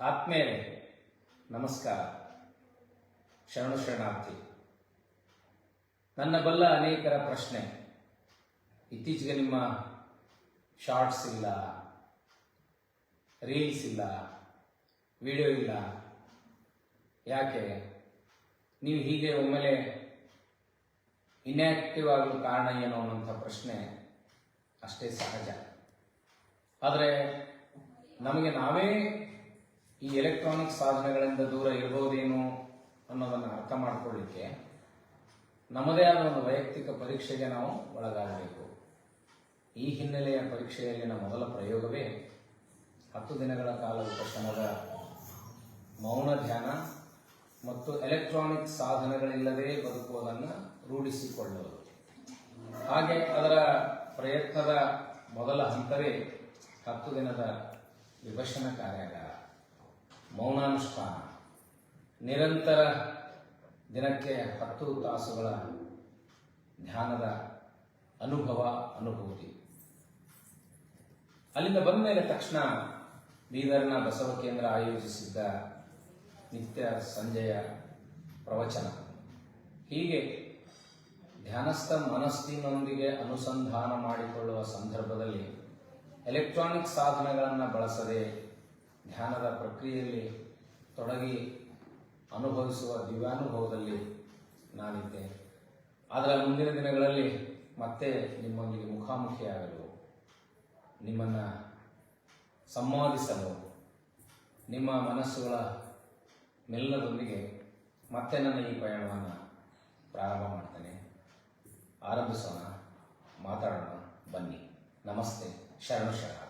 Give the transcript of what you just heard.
ಆತ್ಮೇಲೆ ನಮಸ್ಕಾರ. ಶರಣು ಶರಣಾರ್ಥಿ. ನನ್ನ ಬಲ್ಲ ಅನೇಕರ ಪ್ರಶ್ನೆ. ಇತ್ತೀಚೆಗೆ ನಿಮ್ಮ ಶಾರ್ಟ್ಸ್ ಇಲ್ಲ, ರೀಲ್ಸ್ ಇಲ್ಲ, ವಿಡಿಯೋ ಇಲ್ಲ. ಯಾಕೆ? ನೀವು ಹೀಗೆ ಒಮ್ಮೆಲೆ ಇನ್ಯಾಕ್ಟಿವ್ ಆಗಲು ಕಾರಣ ಏನು ಅನ್ನೋಂಥ ಪ್ರಶ್ನೆ ಅಷ್ಟೇ ಸಹಜ. ಆದರೆ ನಮಗೆ ನಾವೇ ಈ ಎಲೆಕ್ಟ್ರಾನಿಕ್ ಸಾಧನಗಳಿಂದ ದೂರ ಇರಬಹುದೇನೋ ಅನ್ನೋದನ್ನು ಅರ್ಥ ಮಾಡಿಕೊಳ್ಳಿಕ್ಕೆ ನಮ್ಮದೇ ಆದ ಒಂದು ವೈಯಕ್ತಿಕ ಪರೀಕ್ಷೆಗೆ ನಾವು ಒಳಗಾಗಬೇಕು. ಈ ಹಿನ್ನೆಲೆಯ ಪರೀಕ್ಷೆಯಲ್ಲಿನ ಮೊದಲ ಪ್ರಯೋಗವೇ ಹತ್ತು ದಿನಗಳ ಕಾಲ ಉಪಶಮದ ಮೌನ ಧ್ಯಾನ ಮತ್ತು ಎಲೆಕ್ಟ್ರಾನಿಕ್ ಸಾಧನಗಳಿಲ್ಲದೆ ಬದುಕುವುದನ್ನು ರೂಢಿಸಿಕೊಳ್ಳುವುದು. ಹಾಗೆ ಅದರ ಪ್ರಯತ್ನದ ಮೊದಲ ಹಂತವೇ ಹತ್ತು ದಿನದ ವಿಭಜನ ಕಾರ್ಯಾಗಾರ. ಮೌನಾನುಷ್ಠಾನ. ನಿರಂತರ ದಿನಕ್ಕೆ ಹತ್ತು ತಾಸುಗಳ ಧ್ಯಾನದ ಅನುಭವ, ಅನುಭೂತಿ. ಅಲ್ಲಿಂದ ಬಂದ ಮೇಲೆ ತಕ್ಷಣ ಬೀದರ್ನ ಬಸವ ಕೇಂದ್ರ ಆಯೋಜಿಸಿದ್ದ ನಿತ್ಯ ಸಂಜೆಯ ಪ್ರವಚನ. ಹೀಗೆ ಧ್ಯಾನಸ್ಥ ಮನಸ್ಸಿನೊಂದಿಗೆ ಅನುಸಂಧಾನ ಮಾಡಿಕೊಳ್ಳುವ ಸಂದರ್ಭದಲ್ಲಿ ಎಲೆಕ್ಟ್ರಾನಿಕ್ ಸಾಧನಗಳನ್ನು ಬಳಸದೆ ಧ್ಯಾನದ ಪ್ರಕ್ರಿಯೆಯಲ್ಲಿ ತೊಡಗಿ ಅನುಭವಿಸುವ ದಿವ್ಯಾನುಭವದಲ್ಲಿ ನಾನಿದ್ದೆ. ಆದರೆ ಮುಂದಿನ ದಿನಗಳಲ್ಲಿ ಮತ್ತೆ ನಿಮ್ಮೊಂದಿಗೆ ಮುಖಾಮುಖಿಯಾಗಲು, ನಿಮ್ಮನ್ನು ಸಂವಾದಿಸಲು, ನಿಮ್ಮ ಮನಸ್ಸುಗಳ ಮೆಲ್ಲದೊಂದಿಗೆ ಮತ್ತೆ ನನ್ನ ಈ ಪ್ರಯಾಣವನ್ನು ಪ್ರಾರಂಭ ಮಾಡ್ತೇನೆ. ಆರಂಭಿಸೋಣ, ಮಾತಾಡೋಣ, ಬನ್ನಿ. ನಮಸ್ತೆ, ಶರಣ ಶರಣ.